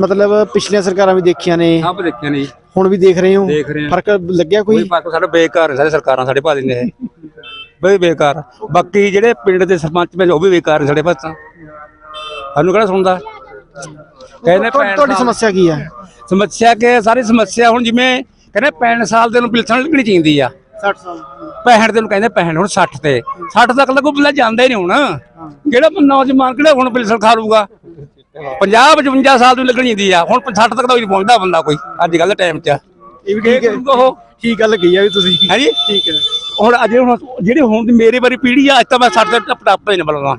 ਮਤਲਬ ਪਿਛਲੀਆਂ ਸਰਕਾਰਾਂ ਵੀ ਦੇਖੀਆਂ ਨੇ। ਆਪ ਦੇਖਿਆ ਨਹੀਂ ਹੁਣ ਵੀ ਦੇਖ ਰਹੇ ਹੋ? ਦੇਖ ਰਹੇ ਹਾਂ। ਫ਼ਰਕ ਲੱਗਿਆ ਕੋਈ? ਕੋਈ ਪਾਸੋਂ ਸਾਡਾ ਬੇਕਾਰ ਹੈ, ਸਾਰੇ ਸਰਕਾਰਾਂ ਸਾਡੇ ਪਾ ਦਿੰਦੇ ਹੈ ਬਈ ਬੇਕਾਰ ਬਾਕੀ ਜਿਹੜੇ ਪਿੰਡ ਦੇ ਸਰਪੰਚ ਵਿੱਚ ਉਹ ਵੀ ਬੇਕਾਰ ਨੇ ਸਾਡੇ ਪਾਸਾਂ ਸਾਨੂੰ ਕਿਹੜਾ ਸੁਣਦਾ? ਕਹਿੰਦੇ ਪੈਣ ਤੁਹਾਡੀ ਸਮੱਸਿਆ ਕੀ ਹੈ ਸਮੱਸਿਆ ਕਿ ਸਾਰੀ ਸਮੱਸਿਆ ਹੁਣ ਜਿਵੇਂ ਕਹਿੰਦੇ 65 ਸਾਲ ਦੇ ਨੂੰ ਪਿਲਸਣ ਲੱਗਣੀ ਚਾਹੀਦੀ ਆ। 60 ਸਾਲ। 65 ਦੇ ਨੂੰ ਕਹਿੰਦੇ 65 ਹੁਣ 60 ਤੇ। 60 ਤੱਕ ਲੱਗੂ ਬਿੱਲਾ ਜਾਂਦਾ ਹੀ ਨਹੀਂ ਹੁਣ। ਕਿਹੜਾ ਨੌਜਵਾਨ ਕਿਹੜਾ ਹੁਣ ਪਿਲਸਣ ਖਾ ਲੂਗਾ 50 55 ਸਾਲ ਦੀ ਲੱਗਣੀ ਚਾਹੀਦੀ ਆ। ਹੁਣ 60 ਤੱਕ ਤਾਂ ਨਹੀਂ ਪਹੁੰਚਦਾ ਬੰਦਾ ਕੋਈ ਅੱਜ ਕੱਲ ਦੇ ਟਾਈਮ 'ਚ। ਇਹ ਵੀ ਠੀਕ ਹੈ। ਠੀਕ ਗੱਲ ਕਹੀ ਆ ਵੀ ਤੁਸੀਂ? ਹੈ ਜੀ ਠੀਕ ਹੈ। ਹੁਣ ਅਜੇ ਹੁਣ ਜਿਹੜੀ ਹੁਣ ਮੇਰੀ ਵਾਰੀ ਪੀੜ੍ਹੀ ਆ ਅੱਜ ਤਾਂ ਮੈਂ 60 ਤੇ ਟੱਪ ਨਹੀਂ ਬਲਦਾ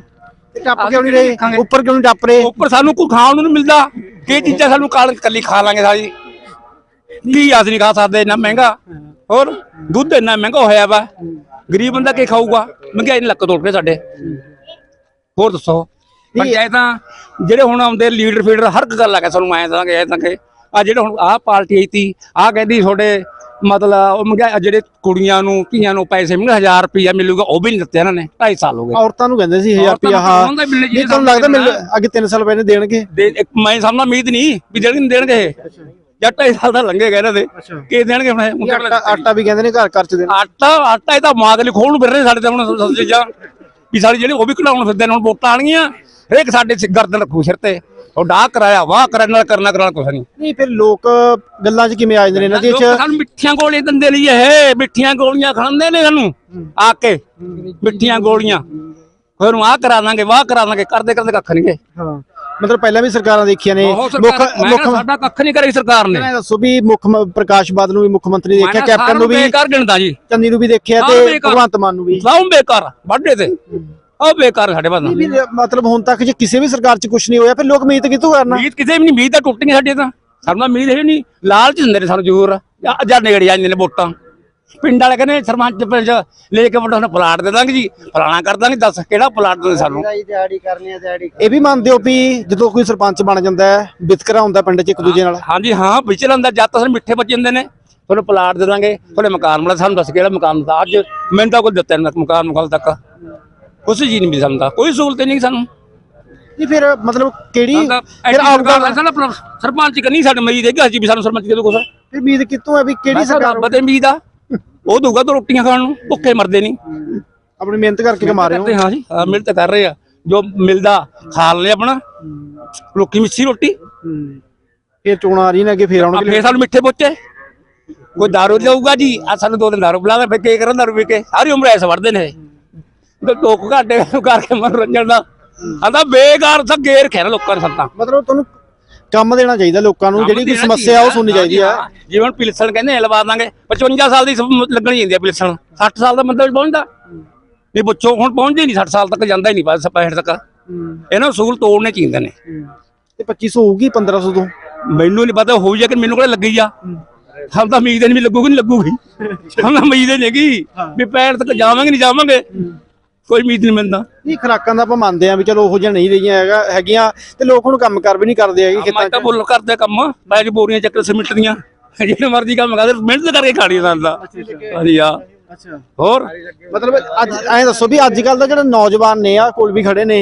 ਤੇ ਟੱਪ ਕਿਉਂ ਨਹੀਂ ਰਹੇ? ਉੱਪਰ ਕਿਉਂ ਨਹੀਂ ਟੱਪ ਰਹੇ? ਉੱਪਰ ਸਾਨੂੰ ਕੋਈ ਖਾਣ ਨੂੰ ਨਹੀਂ ਮਿਲਦਾ। ਕੀ ਚੀਜ਼ਾਂ ਸਾਨੂੰ ਕਾਲ ਕੱਲੀ ਖਾ ਲਾਂਗੇ ਸਾਰੀ। ਕੀ ਆਸ ਨਹੀਂ ਖਾ ਸਕਦੇ ਇੰਨਾ ਮਹਿੰਗਾ। ਹੋਰ ਦੁੱਧ ਇੰਨਾ ਮਹਿੰਗਾ ਹੋਇਆ ਵਾ। ਗਰੀਬ ਬੰਦਾ ਕੀ ਖਾਊਗਾ? ਮਹਿੰਗਾਈ ਨੇ ਲੱਕ ਤੋੜ ਕੇ ਸਾਡੇ। ਹੋਰ ਦੱਸੋ? ਪੰਚਾਇਤਾਂ ਜਿਹੜੇ ਹੁਣ ਆਉਂਦੇ ਲੀਡਰ ਫੀਡਰ ਹਰ ਇੱਕ ਗੱਲ ਆ ਕੇ ਸਾਨੂੰ ਐਂ ਦਾਂਗੇ ਐਂ ਦਾਂਗੇ ਆ ਜਿਹੜੇ ਹੁਣ ਆਹ ਪਾਰਟੀ ਆਈ ਤੀ ਆਹ ਕਹਿੰਦੀ ਤੁਹਾਡੇ ਮਤਲਬ ਉਹ ਮਹਿੰਗਾਈ ਜਿਹੜੇ ਕੁੜੀਆਂ ਨੂੰ ਧੀਆਂ ਨੂੰ ਪੈਸੇ ਮਿਲਣਗੇ 1000 ਰੁਪਇਆ ਮਿਲੂਗਾ ਉਹ ਵੀ ਨਹੀਂ ਦਿੱਤੇ ਇਹਨਾਂ ਨੇ 2.5 ਸਾਲ ਹੋ ਗਏ। ਔਰਤਾਂ ਨੂੰ ਕਹਿੰਦੇ ਸੀ 1000 ਔਰਤਾਂ ਰੁਪਇਆ ਨੂੰ ਹਾਂ। ਦਾ ਮਿਲਣੇ ਨਹੀਂ ਤੁਹਾਨੂੰ ਲੱਗਦਾ ਮਿਲ ਅੱਗੇ 3 ਸਾਲ ਪਹਿਲੇ ਦੇਣਗੇ? ਦੇ ਮੈਂ ਸਾਹਮਣਾ ਉਮੀਦ ਨਹੀਂ ਵੀ ਦੇਣਗੇ ਦੇਣਗੇ ਇਹ। ਜਾਂ ਸਾਲ ਦਾ ਲੰਘੇਗਾ ਇਹਨਾਂ ਦੇ। ਕੀ ਦੇਣਗੇ ਹੁਣ ਆਟਾ ਵੀ ਕਹਿੰਦੇ ਨੇ ਘਰ ਘਰ ਚ ਦੇਣਾ। ਆਟਾ ਆਟਾ ਇਹ ਤਾਂ ਮਾਗ ਲਈ ਖੋਣ ਨੂੰ ਫਿਰ ਰਹੇ ਸਾਡੇ ਤਾਂ ਹੁਣ ਸੱਜੇ ਜਾ ਵੀ ਸਾਡੀ ਜਿਹੜੇ ਉਹ ਵੀ ਕਢਾਉਣ ਫਿਰਦੇ ਨੇ ਹੁਣ ਵੋਟਾਂ ਆਣਗੀਆਂ ਹਰੇਕ ਸਾਡੇ ਗਰਦਨ ਰੱਖੂ ਸਿਰ ਤੇ। ਉਹ ਡਾਹ ਕਰਾਇਆ ਵਾਹ ਕਰਨ ਨਾਲ ਕਰਨਾ ਕਰਾਣਾ ਕੁਛ ਨਹੀਂ। ਨਹੀਂ ਫਿਰ ਲੋਕ ਗੱਲਾਂ 'ਚ ਕਿਵੇਂ ਆ ਜਾਂਦੇ ਨੇ ਇਹਨਾਂ ਦੇ ਲੋਕ ਚ ਸਾਨੂੰ ਮਿੱਠੀਆਂ ਗੋਲੀਆਂ ਦਿੰਦੇ ਲਈ ਇਹ ਮਿੱਠੀਆਂ ਗੋਲੀਆਂ ਖਾਂਦੇ ਨੇ ਸਾਨੂੰ। ਆ ਕੇ ਮਿੱਠੀਆਂ ਗੋਲੀਆਂ। ਫਿਰ ਨੂੰ ਆਹ ਕਰਾ ਦਾਂਗੇ ਵਾਹ ਕਰਾ ਦਾਂਗੇ ਕਰਦੇ ਕਰਦੇ ਕੱਖ ਨਹੀਂ ਗਏ ਹਾਂ ਮਤਲਬ ਪਹਿਲਾਂ ਵੀ ਸਰਕਾਰਾਂ ਦੇਖੀਆਂ ਨੇ ਬਹੁਤ ਮੁੱਖ ਸਰਕਾਰ ਮੈਂ ਮੁੱਖ ਕਿਹਾ ਸਾਡਾ ਕੱਖ ਨਹੀਂ ਕਰੀ ਸਰਕਾਰ ਨੇ। ਇਹ ਦੱਸੋ ਵੀ ਮੁੱਖ ਮ- ਪ੍ਰਕਾਸ਼ ਬਾਦਲ ਨੂੰ ਵੀ ਮੁੱਖ ਮੰਤਰੀ ਦੇਖਿਆ ਮੈਂ ਕੈਪਟਨ ਨੂੰ ਵੀ ਗਿਣਦਾ ਜੀ। ਚੰਨੀ ਨੂੰ ਵੀ ਦੇਖਿਆ ਤੇ। ਭਗਵੰਤ ਮਾਨ ਨੂੰ ਵੀ। ਲਾਉਂ ਬੇਕਾਰ ਵਾਢੇ ਤੇ। ਉਹ ਬੇਕਾਰ ਸਾਡੇ ਪਾਸ ਵੀ ਮਤਲਬ ਹੁਣ ਤੱਕ ਜੇ ਕਿਸੇ ਵੀ ਸਰਕਾਰ 'ਚ ਕੁਝ ਨਹੀਂ ਹੋਇਆ ਫਿਰ ਲੋਕ ਉਮੀਦ ਕਿਤੋਂ ਕਰਨਾ? ਉਮੀਦ ਕਿਸੇ ਵੀ ਨਹੀਂ ਉਮੀਦ ਤਾਂ ਟੁੱਟ ਗਈ ਸਾਡੇ ਤਾਂ। ਸਾਨੂੰ ਤਾਂ ਉਮੀਦ ਹੈ ਨਹੀਂ ਲਾਲਚ ਦਿੰਦੇ ਨੇ ਸਾਨੂੰ ਜ਼ਰੂਰ। ਜਾਂ ਨੇੜੇ ਜਾਂਦੇ ਨੇ ਵੋਟਾਂ। ਪਿੰਡ ਵਾਲੇ ਕਹਿੰਦੇ ਸਰਪੰਚ ਪਿੰਡ ਲੈ ਕੇ ਵੋਟਾਂ ਨੂੰ ਪਲਾਟ ਦੇ ਦਾਂਗੇ ਜੀ। ਫਲਾਣਾ ਕਰ ਦਾਂਗੇ ਦੱਸ ਕਿਹੜਾ ਪਲਾਟ ਦੇ ਸਾਨੂੰ? ਜੀ ਦਿਹਾੜੀ ਕਰਨੀ ਹੈ ਦਿਹਾੜੀ ਇਹ ਵੀ ਮੰਨਦੇ ਹੋ ਵੀ ਜਦੋਂ ਕੋਈ ਸਰਪੰਚ ਬਣ ਜਾਂਦਾ ਹੈ ਵਿਤਕਰਾ ਹੁੰਦਾ ਪਿੰਡ 'ਚ ਇੱਕ ਦੂਜੇ ਨਾਲ? ਹਾਂਜੀ ਹਾਂ ਵਿਚਲਣ ਦਾ ਜਦ ਤੱਕ ਸਾਨੂੰ ਮਿੱਠੇ ਬੱਚੇ ਹੁੰਦੇ ਨੇ। ਤੁਹਾਨੂੰ ਪਲਾਟ ਦੇ ਦਾਂਗੇ ਤੁਹਾਡੇ ਮਕਾਨ ਮਿਲਾ ਸਾਨੂੰ ਦੱਸ ਕਿਹੜਾ ਮਕਾਨ ਦਾ। ਅੱਜ ਮੈਨੂੰ ਤਾਂ ਕੋਈ ਦਿੱਤਾ ਨਹੀਂ ਮਕਾਨ ਮੁਕਾਲ ਤੱਕ। ਕੁਛ ਜੀ ਨਹੀਂ ਮਿਲ ਕੋਈ ਸਹੂਲਤ ਨਹੀਂ ਸਾਨੂੰ। ਨਹੀਂ ਫਿਰ ਮਤਲਬ ਕਿਹੜੀ ਫਿਰ ਫਿਰ ਆਪਦਾ ਆਪਦਾ ਸਰਪੰਚ ਕਰਨੀ ਸਾਡੇ ਮਰੀਦ ਹੈਗਾ ਜੀ ਵੀ ਸਾਨੂੰ ਸਰਪੰਚ ਦੇ ਦੋ ਕੁਛ ਫਿਰ ਉਮੀਦ ਕਿਤੋਂ ਹੈ ਵੀ ਕਿਹੜੀ ਸਰਕਾਰ ਬਤੇ ਉਮੀਦ ਆ। ਉਹ ਦਊਗਾ ਤਾਂ ਰੋਟੀਆਂ ਖਾਣ ਨੂੰ ਭੁੱਖੇ ਮਰਦੇ ਨਹੀਂ। ਆਪਣੀ ਮਿਹਨਤ ਕਰਕੇ ਕਮਾ ਰਹੇ ਹੋ। ਹਾਂ ਜੀ ਮਿਹਨਤ ਕਰ ਰਹੇ ਆ। ਜੋ ਮਿਲਦਾ ਖਾ ਲੈ ਆਪਣਾ। ਲੋਕੀ ਮਿੱਸੀ ਰੋਟੀ। ਹੂੰ। ਫਿਰ ਚੋਣਾਂ ਆ ਰਹੀਆਂ ਨੇ ਅੱਗੇ ਫੇਰ ਆਉਣਗੇ। ਫੇਰ ਸਾਨੂੰ ਮਿੱਠੇ ਪੁੱਛੇ ਕੋਈ ਦਾਰੂ ਦੇਊਗਾ ਜੀ ਆ ਸਾਨੂੰ ਦੋ ਦਿਨ ਦਾਰੂ ਬੁਲਾਵੇ ਫੇ ਕੀ ਕਰਨ ਦਾਰੂ ਪੀ ਕੇ। ਸਾਰੀ ਉਮਰ ਐਸ ਵੜਦੇ ਨੇ। ਤੇ ਲੋਕ ਘਾਟੇ ਕਰਕੇ ਮਨੋਰੰਜਨ ਦਾ ਆਂਦਾ ਬੇਕਾਰ ਸਾ ਗੇਰ ਖੈਰ ਲੋਕਾਂ ਨੇ ਸੱਤਾਂ। ਮਤਲਬ ਤੁਹਾਨੂੰ ਕੰਮ ਦੇਣਾ ਚਾਹੀਦਾ ਲੋਕਾਂ ਨੂੰ ਜਿਹੜੀ ਕੋਈ ਸਮੱਸਿਆ ਉਹ ਸੁਣਨੀ ਚਾਹੀਦੀ ਆ। ਜਿਵੇਂ ਹੁਣ ਪਿਲਸਣ ਕਹਿੰਦੇ ਲਵਾ ਦਾਂਗੇ। 55 ਸਾਲ ਦੀ ਲੱਗਣੀ ਜਾਂਦੀ ਆ ਪਿਲਸਣ। 60 ਸਾਲ ਦਾ ਬੰਦਾ ਵੀ ਪਹੁੰਚਦਾ ਨਹੀਂ ਪੁੱਛੋ ਹੁਣ ਪਹੁੰਚਦੇ ਨਹੀਂ 60 ਸਾਲ ਤੱਕ ਜਾਂਦਾ ਹੀ ਨਹੀਂ ਬਸ 65 ਤੱਕ। ਇਹਨਾਂ ਨੂੰ ਸੂਲ ਤੋੜਨੇ ਚਾਹੀਦੇ ਨੇ। ਤੇ 2500 ਹੋਊਗੀ 1500 ਤੋਂ? ਮੈਨੂੰ ਨਹੀਂ ਪਤਾ ਹੋਊ ਜਾਂ ਕਿ ਮੈਨੂੰ ਕਿਹੜਾ ਲੱਗੀ ਆ। ਹਾਂ। ਤਾਂ ਉਮੀਦ ਨਹੀਂ ਵੀ ਲੱਗੂਗੀ ਨਹੀਂ ਲੱਗੂਗੀ। ਹਾਂ ਤਾਂ ਉਮੀਦ ਨਹੀਂ ਹੈਗੀ ਵੀ ਪੈਰ ਤੱਕ ਜਾਵਾਂਗੇ ਨਹੀਂ ਜਾਵਾਂਗੇ। ਕੋਈ ਉਮੀਦ ਨਹੀਂ ਮਿਲਦਾ। ਨਹੀਂ ਖਰਾਕਾਂ ਦਾ ਆਪਾਂ ਮੰਨਦੇ ਆ ਵੀ ਚਲੋ ਉਹੋ ਜਿਹਾ ਨਹੀਂ ਰਹੀਆਂ ਹੈਗਾ ਹੈਗੀਆਂ ਤੇ ਲੋਕ ਹੁਣ ਕੰਮ ਕਰ ਵੀ ਨਹੀਂ ਕਰਦੇ ਹੈਗੇ ਮੈਂ ਤਾਂ ਬੁੱਲ ਕਰਦੇ ਕੰਮ ਪੈਜ ਬੋਰੀਆਂ ਚੱਕਰ ਸਿਮਟ ਦੀਆਂ ਜਿਹੜੇ ਮਰਜ਼ੀ ਕੰਮ ਕਰਦੇ ਮਿਹਨਤ ਕਰਕੇ ਖਾਣੀ ਦਾ। ਹਾਂਜੀ ਆ ਅੱਛਾ। ਹੋਰ? ਮਤਲਬ ਅੱਜ ਐਂ ਦੱਸੋ ਵੀ ਅੱਜ ਕੱਲ ਦਾ ਜਿਹੜਾ ਨੌਜਵਾਨ ਨੇ ਆ ਕੋਲ ਵੀ ਖੜੇ ਨੇ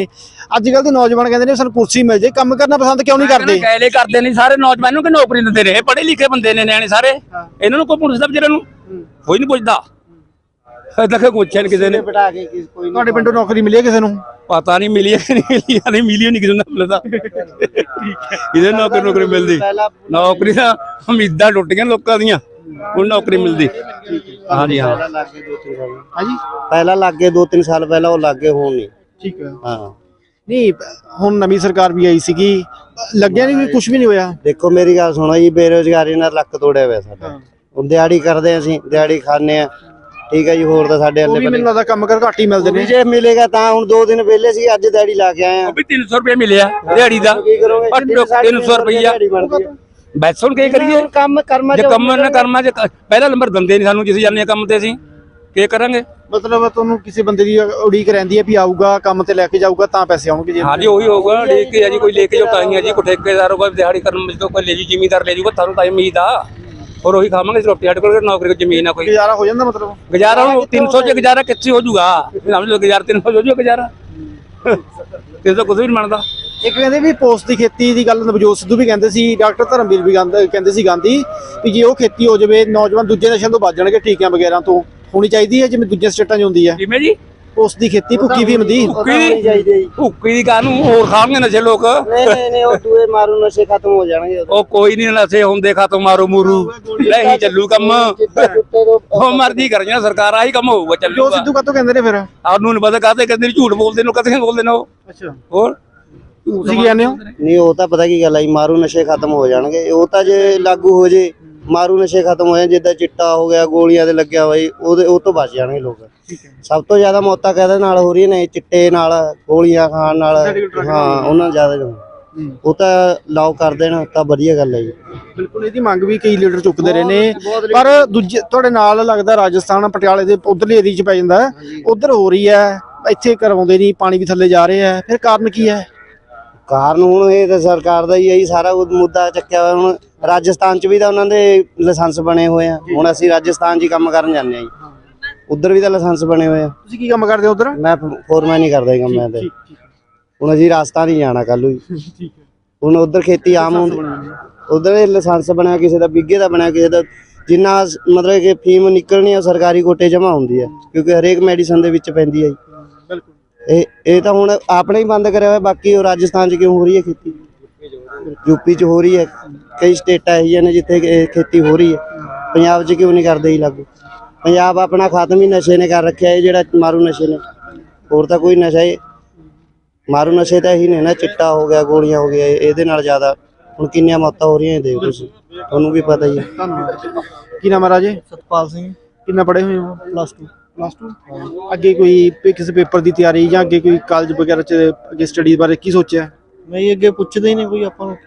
ਅੱਜ ਕੱਲ ਦੇ ਨੌਜਵਾਨ ਕਹਿੰਦੇ ਨੇ ਸਾਨੂੰ ਕੁਰਸੀ ਮਿਲ ਜੇ ਕੰਮ ਕਰਨਾ ਪਸੰਦ ਕਿਉਂ ਨਹੀਂ ਕਰਦੇ? ਗੈਲੇ ਕਰਦੇ ਨਹੀਂ ਸਾਰੇ ਨੌਜਵਾਨਾਂ ਨੂੰ ਕਿ ਨੌਕਰੀ ਦਿੰਦੇ ਰਹੇ ਪੜ੍ਹੇ ਲਿਖੇ ਬੰਦੇ ਨੇ ਨਿਆਣੇ ਸਾਰੇ। ਇਹਨਾਂ ਨੂੰ ਕੋਈ ਪੁੱਛਦਾ ਵਿਚਾਰਿਆਂ ਨੂੰ ਕੋਈ ਨਹੀਂ ਪੁੱਛਦਾ। ਤੱਕ ਪੁੱਛਿਆ ਨੀ ਕਿਸੇ ਨੇ। ਬਿਠਾ ਕੇ ਕਿਸ ਕੋਈ ਤੁਹਾਡੇ ਪਿੰਡੋਂ ਨੌਕਰੀ ਮਿਲੀ ਹੈ ਕਿਸੇ ਨੂੰ? ਪਤਾ ਨਹੀਂ ਮਿਲੀ ਹੈ ਕਿ ਨਹੀਂ ਮਿਲੀ ਨਹੀਂ ਮਿਲੀ ਨਹੀਂ ਕਿਸੇ ਨੂੰ ਮਿਲਦਾ ਇਹਦੇ ਨੌਕਰੀ ਨੌਕਰੀ ਮਿਲਦੀ। ਪਹਿਲਾਂ ਨੌਕਰੀ ਦਾ ਉਮੀਦਾਂ ਟੁੱਟ ਗਈਆਂ ਲੋਕਾਂ ਦੀਆਂ ਹੁਣ ਨੌਕਰੀ ਮਿਲਦੀ। ਹਾਂਜੀ ਹਾਂ ਪਹਿਲਾਂ ਲੱਗੇ ਦੋ ਤਿੰਨ ਸਾਲ ਹਾਂਜੀ ਪਹਿਲਾਂ ਲੱਗੇ ਦੋ ਤਿੰਨ ਸਾਲ ਪਹਿਲਾਂ ਉਹ ਲੱਗੇ ਹੁਣ ਨਹੀਂ ਠੀਕ ਹੈ। ਹਾਂ। ਨਹੀਂ ਹੁਣ ਨਵੀਂ ਸਰਕਾਰ ਵੀ ਆਈ ਸੀਗੀ। ਲੱਗਿਆ ਨਹੀਂ ਵੀ ਕੁਝ ਵੀ ਨਹੀਂ ਹੋਇਆ? ਦੇਖੋ ਮੇਰੀ ਗੱਲ ਸੁਣੋ ਜੀ ਬੇਰੋਜ਼ਗਾਰੀ ਨਾਲ ਲੱਕ ਤੋੜਿਆ ਹੋਇਆ ਸਾਡਾ। ਦਿਹਾੜੀ ਕਰਦੇ ਅਸੀਂ ਦਿਹਾੜੀ ਖਾਂਦੇ ਆ ਠੀਕ ਹੈ ਜੀ ਹੋਰ ਤਾਂ ਸਾਡੇ ਉਹ ਵੀ ਮੈਨੂੰ ਲੱਗਦਾ ਕੰਮ ਕਰ ਘੱਟ ਹੀ ਮਿਲਦੇ ਨੇ। ਜੇ ਮਿਲੇਗਾ ਤਾਂ ਹੁਣ ਦੋ ਦਿਨ ਵਿਹਲੇ ਸੀ ਅੱਜ ਦਿਹਾੜੀ ਲਾ ਕੇ ਆਏ ਆ। ਉਹ ਵੀ 300 ਰੁਪਏ ਮਿਲਿਆ ਦਿਹਾੜੀ ਦਾ। ਕੀ ਕਰੋਗੇ? ਪਰ 300 ਰੁਪਈਆ। ਹੈ। ਬੈਸ ਹੁਣ ਕੀ ਕਰੀਏ? ਕੰਮ ਕਰਮਾ ਜੇ ਕੰਮ ਨਾ ਕਰਮਾ ਜੇ ਪਹਿਲਾ ਨੰਬਰ ਦਿੰਦੇ ਨਹੀਂ ਸਾਨੂੰ ਜਿਸੇ ਜਾਂਦੇ ਆ ਕੰਮ ਤੇ ਅਸੀਂ। ਕੀ ਕਰਾਂਗੇ? ਮਤਲਬ ਤੁਹਾਨੂੰ ਕਿਸੇ ਬੰਦੇ ਦੀ ਉਡੀਕ ਰਹਿੰਦੀ ਹੈ ਵੀ ਆਊਗਾ ਕੰਮ ਤੇ ਲੈ ਕੇ ਜਾਊਗਾ ਤਾਂ ਪੈਸੇ ਆਉਣਗੇ ਜੇ। ਹਾਂਜੀ ਉਹੀ ਹੋਊਗਾ ਲੈ ਕੇ ਜੀ ਕੋਈ ਲੈ ਕੇ ਜੋ ਤਾਈਆਂ ਜੀ ਕੋਈ ਠੇਕੇਦਾਰ ਹੋਗਾ ਦਿਹਾੜੀ ਕਰਨ ਵਿੱਚ ਕੋਈ ਲੈ ਜੀ ਜ਼ਿਮੀਦਾਰ ਲੈ ਜੂਗਾ ਤੁਹਾਨੂੰ ਤਾਂ ਉਮੀਦ ਆ। ਹੋਰ ਉਹੀ ਖਾਵਾਂਗੇ ਰੋਟੀ ਸਾਡੇ ਕੋਲ ਨੌਕਰੀ ਕੋਈ ਜ਼ਮੀਨ ਆ ਕੋਈ। ਗੁਜ਼ਾਰਾ ਹੋ ਜਾਂਦਾ ਮਤਲਬ? ਗੁਜ਼ਾਰਾ ਹੁਣ 300 ਚ ਗੁਜ਼ਾਰਾ ਕਿੱਥੇ ਹੋ ਜੂਗਾ ਸਮਝ ਲਓ ਗੁਜ਼ਾਰਾ 300 ਹੋ ਜੂਗਾ ਗੁਜ਼ਾਰਾ। ਕਿਸੇ ਦਾ ਕੁਝ ਵੀ ਨਹੀਂ ਬਣਦਾ। ਇੱਕ ਕਹਿੰਦੇ ਵੀ ਪੋਸਟ ਦੀ ਖੇਤੀ ਦੀ ਗੱਲ ਨਵਜੋਤ ਸਿੱਧੂ ਵੀ ਕਹਿੰਦੇ ਸੀ ਡਾਕਟਰ ਧਰਮਵੀਰ ਵੀ ਕਹਿੰਦੇ ਸੀ ਗਾਂਧੀ ਵੀ ਜੇ ਉਹ ਖੇਤੀ ਹੋ ਜਾਵੇ ਨੌਜਵਾਨ ਦੂਜੇ ਨਸ਼ਿਆਂ ਤੋਂ ਬਚ ਜਾਣਗੇ ਟੀਕਿਆਂ ਵਗੈਰਾ ਤੋਂ ਹੋਣੀ ਚਾਹੀਦੀ ਹੈ ਜਿਵੇਂ ਦੂਜੇ ਸਟੇਟਾਂ 'ਚ ਹੁੰਦੀ ਹੈ। ਕਿਵੇਂ ਜੀ? ਪੋਸਟ ਦੀ ਖੇਤੀ ਭੁੱਕੀ ਫੀਮ ਦੀ ਭੁੱਕੀ ਜੀ। ਭੁੱਕੀ ਦੀ ਕਾਹਨੂੰ? ਹੋਰ ਖਾਣਗੇ ਨਸ਼ੇ ਲੋਕ। ਨਹੀਂ ਨਹੀਂ ਨਹੀਂ ਉਹ ਦੂਏ ਮਾਰੂ ਨਸ਼ੇ ਖਤਮ ਹੋ ਜਾਣਗੇ ਉਹ ਕੋਈ ਨਹੀਂ ਨਸ਼ੇ ਹੁੰਦੇ ਖਤਮ ਮਾਰੋ ਮੂਰੂ। ਨਹੀਂ ਚੱਲੂ ਕੰਮ। ਚਿੱਟੇ ਚੁੱਟੇ ਤੋਂ ਉਹ ਮਰਜ਼ੀ ਕਰੀਆਂ ਸਰਕਾਰ ਆਹੀ ਕੰਮ ਹੋਊਗਾ ਜੋ ਚੱਲੂਗਾ ਸਿੱਧੂ ਕਾਤੋਂ ਕਹਿੰਦੇ ਨੇ ਫਿਰ? ਆਨੂੰ ਨਹੀਂ ਪਤਾ ਕਾਹਤੇ ਕਹਿੰਦੇ ਨੇ ਝੂਠ ਬੋਲਦੇ ਨੇ ਕਦੇ ਬੋਲਦੇ ਨੇ ਉਹ। ਅੱਛਾ। ਹੋਰ? ਤੁਸੀਂ ਕੀ ਕਹਿੰਦੇ ਹੋ? ਨਹੀਂ ਉਹ ਤਾਂ ਪਤਾ ਕੀ ਗੱਲ ਆ ਜੀ ਮਾਰੂ ਨਸ਼ੇ ਖਤਮ ਹੋ ਜਾਣਗੇ। ਉਹ ਤਾਂ ਜੇ ਲਾਗੂ ਹੋ ਜੇ ਮਾਰੂ ਨਸ਼ੇ ਖਤਮ ਹੋ ਜਾਣ ਜਿੱਦਾਂ ਚਿੱਟਾ ਹੋ ਗਿਆ ਗੋਲੀਆਂ ਤੇ ਲੱਗਿਆ ਉਹਦੇ ਉਹ ਤੋਂ ਬਚ ਜਾਣਗੇ ਲੋਕ। ਸਭ ਤੋਂ ਜ਼ਿਆਦਾ ਮੌਤਾਂ ਕਾਹਦੇ ਨਾਲ ਹੋ ਰਹੀਆਂ ਨੇ? ਚਿੱਟੇ ਨਾਲ ਗੋਲੀਆਂ ਖਾਣ ਨਾਲ। ਹਾਂ ਉਹਨਾਂ ਜ਼ਿਆਦਾ ਉਹ ਤਾਂ ਲਾਓ ਕਰ ਦੇਣ ਤਾਂ ਵਧੀਆ ਗੱਲ ਹੈ ਜੀ। ਬਿਲਕੁਲ ਇਹਦੀ ਮੰਗ ਵੀ ਕਈ ਲੀਡਰ ਚੁੱਕਦੇ ਰਹੇ ਨੇ। ਪਰ ਦੂਜੇ ਤੁਹਾਡੇ ਨਾਲ ਲੱਗਦਾ ਰਾਜਸਥਾਨ ਪਟਿਆਲੇ ਦੇ ਉਧਰਲੇ ਏਰੀਆ 'ਚ ਪੈ ਜਾਂਦਾ। ਉਧਰ ਹੋ ਰਹੀ ਹੈ ਇੱਥੇ ਕਰਵਾਉਂਦੇ ਨਹੀਂ ਪਾਣੀ ਵੀ ਥੱਲੇ ਜਾ ਰਿਹਾ ਹੈ। ਫਿਰ ਕਾਰਨ ਕੀ ਹੈ? ਕਾਰਨ ਹੁਣ ਇਹ ਤਾਂ ਸਰਕਾਰ ਦਾ ਹੀ ਹੈ ਜੀ ਸਾਰਾ ਉਹ ਮੁੱਦਾ ਚੱਕਿਆ ਹੋਇਆ। ਹੁਣ ਰਾਜਸਥਾਨ 'ਚ ਵੀ ਤਾਂ ਉਹਨਾਂ ਦੇ ਲਾਇਸੈਂਸ ਬਣੇ ਹੋਏ ਆ। ਹੁਣ ਅਸੀਂ ਰਾਜਸਥਾਨ 'ਚ ਕੰਮ ਕਰਨ ਜਾਂਦੇ ਆ ਜੀ। ਉਧਰ ਵੀ ਤਾਂ ਲਾਇਸੈਂਸ ਬਣੇ ਹੋਏ ਆ। ਤੁਸੀਂ ਕੀ ਕੰਮ ਕਰਦੇ ਹੋ ਉਧਰ? ਮੈਂ ਫੋਰਮੈਨ ਹੀ ਕਰਦਾ ਜੀ ਕੰਮ ਮੈਂ ਤੇ। ਹੁਣ ਅਸੀਂ ਰਾਜਸਥਾਨ ਹੀ ਜਾਣਾ ਕੱਲ ਨੂੰ [laughs] ਹੁਣ ਉਧਰ ਖੇਤੀ ਆਮ ਹੁੰਦੀ ਉਧਰ ਇਹ ਲਾਇਸੈਂਸ ਬਣਿਆ ਕਿਸੇ ਦਾ ਬਿੱਗੇ ਦਾ ਬਣਿਆ ਕਿਸੇ ਦਾ ਜਿੰਨਾ ਮਤਲਬ ਕਿ ਫੀਮ ਨਿਕਲਣੀ ਆ ਸਰਕਾਰੀ ਕੋਟੇ ਜਮਾ ਹੁੰਦੀ ਹੈ ਕਿਉਂਕਿ ਹਰੇਕ ਮੈਡੀਸਨ ਦੇ ਵਿੱਚ ਪੈਂਦੀ ਹੈ ਜੀ। ਬਿਲਕੁਲ। ਇਹ ਇਹ ਤਾਂ ਹੁਣ ਆਪਣੇ ਹੀ ਬੰਦ ਕਰਿਆ ਹੋਇਆ ਬਾਕੀ ਉਹ ਰਾਜਸਥਾਨ 'ਚ ਕਿਉਂ ਹੋ ਰਹੀ ਹੈ ਖੇਤੀ? ਯੂਪੀ 'ਚ ਹੋ ਰਹੀ ਹੈ। ਕਈ ਸਟੇਟਾਂ ਇਹੋ ਨੇ ਜਿੱਥੇ ਖੇਤੀ ਹੋ ਰਹੀ ਹੈ। ਪੰਜਾਬ 'ਚ ਕਿਉਂ ਨਹੀਂ ਕਰਦੇ ਜੀ ਲਾਗੂ? ਪੰਜਾਬ ਆਪਣਾ ਖਤਮ ਹੀ ਨਸ਼ੇ ਨੇ ਕਰ ਰੱਖਿਆ ਇਹ ਜਿਹੜਾ ਮਾਰੂ ਨਸ਼ੇ ਨੇ। ਹੋਰ ਤਾਂ ਕੋਈ ਨਸ਼ਾ ਇਹ ਮਾਰੂ ਨਸ਼ੇ ਤਾਂ ਇਹੀ ਨੇ ਨਾ ਚਿੱਟਾ ਹੋ ਗਿਆ ਗੋਲੀਆਂ ਹੋ ਗਿਆ ਇਹਦੇ ਨਾਲ ਜ਼ਿਆਦਾ। ਹੁਣ ਕਿੰਨੀਆਂ ਮੌਤਾਂ ਹੋ ਰਹੀਆਂ ਇਹ ਦੇਖ ਤੁਸੀਂ। ਤੁਹਾਨੂੰ ਵੀ ਪਤਾ ਹੀ ਹੈ। ਧੰਨਵਾਦ ਕੀ ਨਾਮ ਹੈ ਰਾਜੇ? ਸਤਪਾਲ ਸਿੰਘ। ਕਿੰਨਾ ਪੜ੍ਹੇ ਹੋਏ ਹੋ? ਪਲੱਸ 2 ਪਲੱਸ 2 ਅੱਗੇ ਕੋਈ ਕਿਸੇ ਪੇਪਰ ਦੀ ਤਿਆਰੀ ਜਾਂ ਅੱਗੇ ਕੋਈ ਕਾਲਜ ਵਗੈਰਾ ਚ ਅੱਗੇ ਸਟੱਡੀ ਬਾਰੇ ਕੀ ਸੋਚਿਆ? ਨਹੀਂ ਅੱਗੇ ਪੁੱਛਦੇ ਹੀ ਨਹੀਂ ਕੋਈ ਆਪਾਂ ਨੂੰ।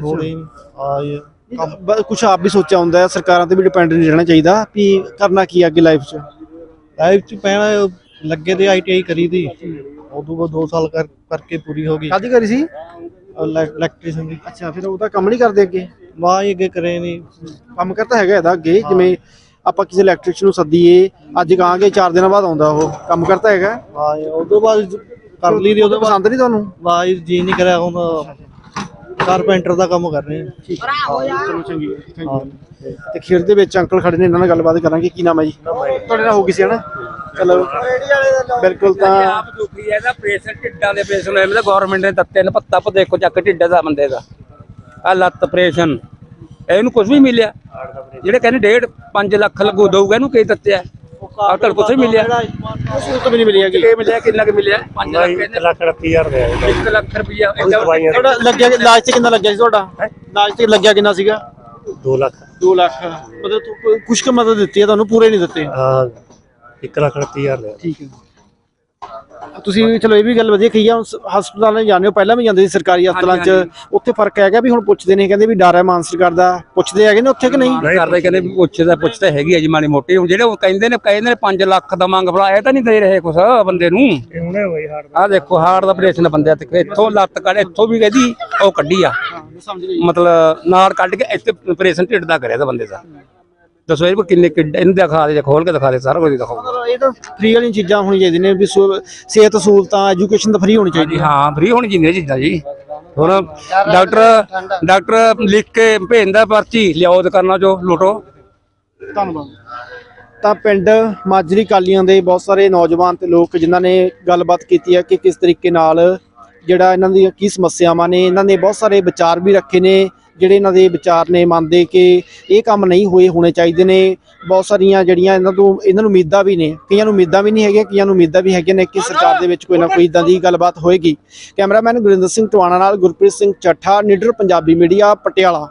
ਲੋੜ ਹੀ ਨਹੀਂ। ਆ ਇਹ ਕੁਝ ਆਪ ਵੀ ਸੋਚਿਆ ਹੁੰਦਾ ਹੈ ਸਰਕਾਰਾਂ ਤੇ ਵੀ ਡਿਪੈਂਡ ਨਹੀਂ ਰਹਿਣਾ ਚਾਹੀਦਾ ਵੀ ਕਰਨਾ ਕੀ ਅੱਗੇ ਲਾਈਫ 'ਚ। ਲਾਈਫ ਚ ਪੈਣਾ ਲੱਗੇ ਤੇ ਆਈਟੀਆਈ ਕਰੀ ਦੀ ਉਦੋਂ ਬਾਅਦ 2 ਸਾਲ ਕਰ ਕਰਕੇ ਪੂਰੀ ਹੋ ਗਈ। ਕਾਦੀ ਕਰੀ ਸੀ? ਇਲੈਕਟ੍ਰੀਸ਼ੀਅਨ ਦੀ। ਅੱਛਾ ਫਿਰ ਉਹ ਤਾਂ ਕੰਮ ਨਹੀਂ ਕਰਦੇ ਅੱਗੇ? ਵਾਹ ਹੀ ਅੱਗੇ ਕਰੇ ਨਹੀਂ। ਕੰਮ ਕਰਤਾ ਹੈਗਾ ਇਹਦਾ ਅੱਗੇ ਜਿਵੇਂ ਆਪਾਂ ਕਿਸੇ ਇਲੈਕਟ੍ਰੀਸ਼ੀਅਨ ਨੂੰ ਸੱਦੀਏ ਅੱਜ ਕਹਾਂਗੇ 4 ਦਿਨਾਂ ਬਾਅਦ ਆਉਂਦਾ ਉਹ। ਕੰਮ ਕਰਤਾ ਹੈਗਾ? ਵਾਹ ਉਦੋਂ ਬਾਅਦ ਕਰ ਲਈ ਦੀ ਉਹਦਾ ਉਦੋਂ ਪਸੰਦ ਨਹੀਂ ਤੁਹਾਨੂੰ? ਵਾਹ ਜੀ ਨਹੀਂ ਕਰਿਆ ਹੁਣ। ਕਾਰਪੈਂਟਰ ਦਾ ਕੰਮ ਕਰ ਰਹੇ ਹਾਂ। ਚਲੋ ਚੰਗੀ ਤੇ ਖੇਤ ਦੇ ਵਿੱਚ ਅੰਕਲ ਖੜੇ ਨੇ ਇਹਨਾਂ ਨਾਲ ਗੱਲਬਾਤ ਕਰਾਂਗੇ ਕੀ ਨਾਮ ਹੈ ਜੀ? ਤੁਹਾਡੇ ਨਾਲ ਹੋ ਗਈ ਸੀ ਹਨਾ? ਚਲੋ ਬਿਲਕੁਲ ਤਾਂ ਆਪ ਦੁਖੀ ਹੈ ਇਹਦਾ ਪ੍ਰੈਸ਼ਰ ਢਿੱਡਾਂ ਦੇ ਪ੍ਰੈਸ਼ਰ ਐਵੇਂ ਦਾ ਗਵਰਨਮੈਂਟ ਨੇ ਦਿੱਤੇ ਨੇ ਪੱਤਾ ਪ ਦੇਖੋ ਚੱਕ ਢਿੱਡ ਦਾ ਬੰਦੇ ਦਾ। ਆ ਲੱਤ ਪ੍ਰੈਸ਼ਨ ਇਹਨੂੰ ਕੁਝ ਵੀ ਮਿਲਿਆ। ਜਿਹੜੇ ਕਹਿੰਦੇ ਡੇਢ 5 ਲੱਖ ਲੱਗੂ ਦਊਗਾ ਇਹਨੂੰ ਕੀ ਦਿੱਤੇ ਆ ਤਾਂ ਕੁਝ ਮਿਲਿਆ। ਸਹੂਲਤ ਵੀ ਨਹੀਂ ਮਿਲੀ ਹੈਗੀ ਕੀ ਮਿਲਿਆ ਕਿੰਨਾ ਕਿ ਮਿਲਿਆ? 5 ਲੱਖ ਕਹਿੰਦੇ ਲੱਖ 30000 ਦੇ 1 ਲੱਖ ਰੁਪਇਆ ਤੁਹਾਡਾ ਲੱਗਿਆ ਇਲਾਜ ਤੇ ਕਿੰਨਾ ਲੱਗਿਆ ਸੀ ਤੁਹਾਡਾ? ਇਲਾਜ ਤੇ ਲੱਗਿਆ ਕਿੰਨਾ ਸੀਗਾ? 2 ਲੱਖ। 2 ਲੱਖ। ਮਤਲਬ ਕੁਝ ਕੁ ਮਦਦ ਦਿੱਤੀ ਹੈ ਤੁਹਾਨੂੰ ਪੂਰੇ ਨਹੀਂ ਦਿੱਤੇ। ਹਾਂ 1 ਲੱਖ 30000 ਦੇ ਠੀਕ ਹੈ। ਤੁਸੀਂ ਚਲੋ ਇਹ ਵੀ ਗੱਲ ਵਧੀਆ ਕਹੀ ਆ ਹਸਪਤਾਲਾਂ 'ਚ ਜਾਂਦੇ ਹੋ ਪਹਿਲਾਂ ਵੀ ਜਾਂਦੇ ਸੀ ਸਰਕਾਰੀ ਹਸਪਤਾਲਾਂ 'ਚ। ਉੱਥੇ ਫ਼ਰਕ ਹੈਗਾ ਵੀ ਹੁਣ ਪੁੱਛਦੇ ਨੇ ਕਹਿੰਦੇ ਵੀ ਡਰ ਹੈ ਮਾਨ ਸਰਕਾਰ ਦਾ। ਪੁੱਛਦੇ ਹੈਗੇ ਨੇ ਉੱਥੇ ਕਿ ਨਹੀਂ? ਕਰਦੇ ਕਹਿੰਦੇ ਵੀ ਪੁੱਛਦਾ ਪੁੱਛਦਾ ਹੈਗੀ ਆ ਜੀ ਮਾੜੀ ਮੋਟੀ। ਹੁਣ ਜਿਹੜੇ ਉਹ ਕਹਿੰਦੇ ਨੇ ਕਹਿੰਦੇ ਨੇ 5 ਲੱਖ ਦਾ ਮੰਗ ਫੜਾ ਇਹ ਤਾਂ ਨਹੀਂ ਦੇ ਰਹੇ ਕੁਛ ਬੰਦੇ ਨੂੰ। ਹੁਣੇ ਹੋਈ ਹਾਰ ਆ ਦੇਖੋ ਹਾਰਟ ਦਾ ਆਪਰੇਸ਼ਨ ਬੰਦਿਆ ਤੇ। ਇੱਥੋਂ ਲੱਤ ਕੱਢ ਇੱਥੋਂ ਵੀ ਕਹਿੰਦੀ ਉਹ ਕੱਢੀ ਆ। ਮਤਲਬ ਨਾੜ ਕੱਢ ਕੇ ਇੱਥੇ ਆਪਰੇਸ਼ਨ ਢਿੱਡ ਦਾ ਕਰਿਆ ਤਾਂ ਬੰਦੇ ਦਾ। ਦੱਸੋ ਇਹ ਕਿੰਨੇ ਕਿੱਡ ਇਹਨੂੰ ਦਿਖਾ ਦੇ ਜਾਂ ਖੋਲ ਕੇ ਦਿਖਾ ਦੇ ਸਾਰਾ ਕੁਝ ਦਿਖਾਓ। ਮਤਲਬ ਇਹ ਤਾਂ ਫ੍ਰੀ ਵਾਲੀਆਂ ਚੀਜ਼ਾਂ ਹੋਣੀਆਂ ਚਾਹੀਦੀਆਂ ਨੇ ਵੀ ਸਹੂ- ਸਿਹਤ ਸਹੂਲਤਾਂ ਐਜੂਕੇਸ਼ਨ ਤਾਂ ਫ੍ਰੀ ਹੋਣੀ ਚਾਹੀਦੀ ਜੀ ਹਾਂ। ਫ੍ਰੀ ਹੋਣੀ ਚਾਹੀਦੀ ਚੀਜ਼ਾਂ ਜੀ। ਹੁਣ ਡਾਕਟਰ ਡਾਕਟਰ ਲਿਖ ਕੇ ਭੇਜਦਾ ਪਰਚੀ ਲਿਆਓ ਦੁਕਾਨਾਂ ਚੋਂ ਲੁੱਟੋ। ਧੰਨਵਾਦ। ਤਾਂ ਪਿੰਡ ਮਾਜਰੀ ਕਾਲੀਆਂ ਦੇ ਬਹੁਤ ਸਾਰੇ ਨੌਜਵਾਨ ਤੇ ਲੋਕ ਜਿਨ੍ਹਾਂ ਨੇ ਗੱਲਬਾਤ ਕੀਤੀ ਹੈ ਕਿ ਕਿਸ ਤਰੀਕੇ ਨਾਲ ਜਿਹੜਾ ਇਹਨਾਂ ਦੀਆਂ ਕੀ ਸਮੱਸਿਆਵਾਂ ਨੇ ਇਹਨਾਂ ਨੇ ਬਹੁਤ ਸਾਰੇ ਵਿਚਾਰ ਵੀ ਰੱਖੇ ਨੇ ਜਿਹੜੇ ਇਹਨਾਂ ਦੇ ਵਿਚਾਰ ਨੇ ਮੰਨਦੇ ਕਿ ਇਹ ਕੰਮ ਨਹੀਂ ਹੋਏ, ਹੋਣੇ ਚਾਹੀਦੇ ਨੇ। ਬਹੁਤ ਸਾਰੀਆਂ ਜਿਹੜੀਆਂ ਇਹਨਾਂ ਤੋਂ, ਇਹਨਾਂ ਨੂੰ ਉਮੀਦਾਂ ਵੀ ਨੇ। ਕਈਆਂ ਨੂੰ ਉਮੀਦਾਂ ਵੀ ਨਹੀਂ ਹੈਗੀਆਂ, ਕਈਆਂ ਨੂੰ ਉਮੀਦਾਂ ਵੀ ਹੈਗੀਆਂ ਨੇ ਕਿ ਸਰਕਾਰ ਦੇ ਵਿੱਚ ਕੋਈ ਨਾ ਕੋਈ ਇਦਾਂ ਦੀ ਗੱਲਬਾਤ ਹੋਏਗੀ। ਕੈਮਰਾਮੈਨ ਗੁਰਿੰਦਰ ਸਿੰਘ ਟਵਾਣਾ ਨਾਲ ਗੁਰਪ੍ਰੀਤ ਸਿੰਘ ਚੱਠਾ, ਨਿਡਰ ਪੰਜਾਬੀ ਮੀਡੀਆ, ਪਟਿਆਲਾ।